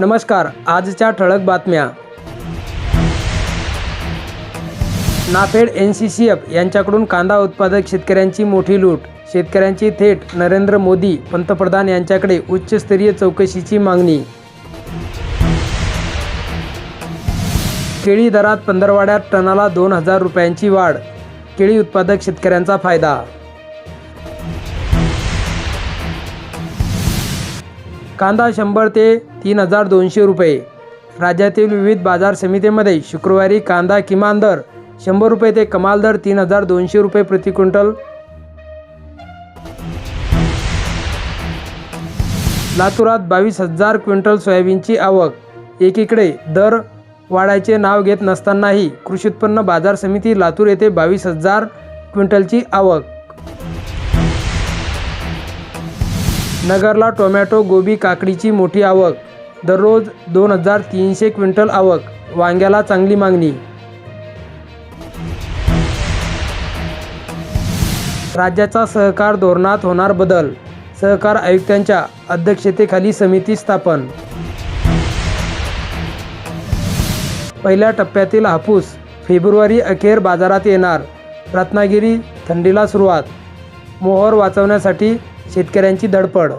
नमस्कार आजच्या ठळक बातम्या. NAFED N C C F यांच्याकडून कांदा उत्पादक शेतकऱ्यांची मोठी लूट. शेतकऱ्यांची थेट नरेंद्र मोदी पंतप्रधान यांच्याकडे उच्चस्तरीय चौकशीची मागणी. केळी दरात पंधरवाड्यात टनाला दोन हजार रुपयांची वाढ. केळी उत्पादक शेतकऱ्यांचा फायदा कांदा शंभर ते तीन हजार दोनशे रुपये. राज्यातील विविध बाजार समितीमध्ये शुक्रवारी कांदा किमान दर शंभर रुपये ते कमाल दर तीन हजार दोनशे रुपये प्रति क्विंटल. लातूरात बावीस हजार क्विंटल सोयाबीनची आवक. एकीकडे दर वाढायचे नाव घेत नसतानाही कृषी उत्पन्न बाजार समिती लातूर येथे बावीस हजार क्विंटलची आवक. नगरला टोमॅटो गोबी काकडीची मोठी आवक. दररोज दोन हजार तीनशे क्विंटल आवक. वांग्याला चांगली मागणी. राज्याचा सहकार धोरणात होणार बदल. सहकार आयुक्तांच्या अध्यक्षतेखाली समिती स्थापन. पहिल्या टप्प्यातील हापूस फेब्रुवारी अखेर बाजारात येणार. रत्नागिरी थंडीला सुरुवात. मोहर वाचवण्यासाठी शेतकऱ्यांची धडपड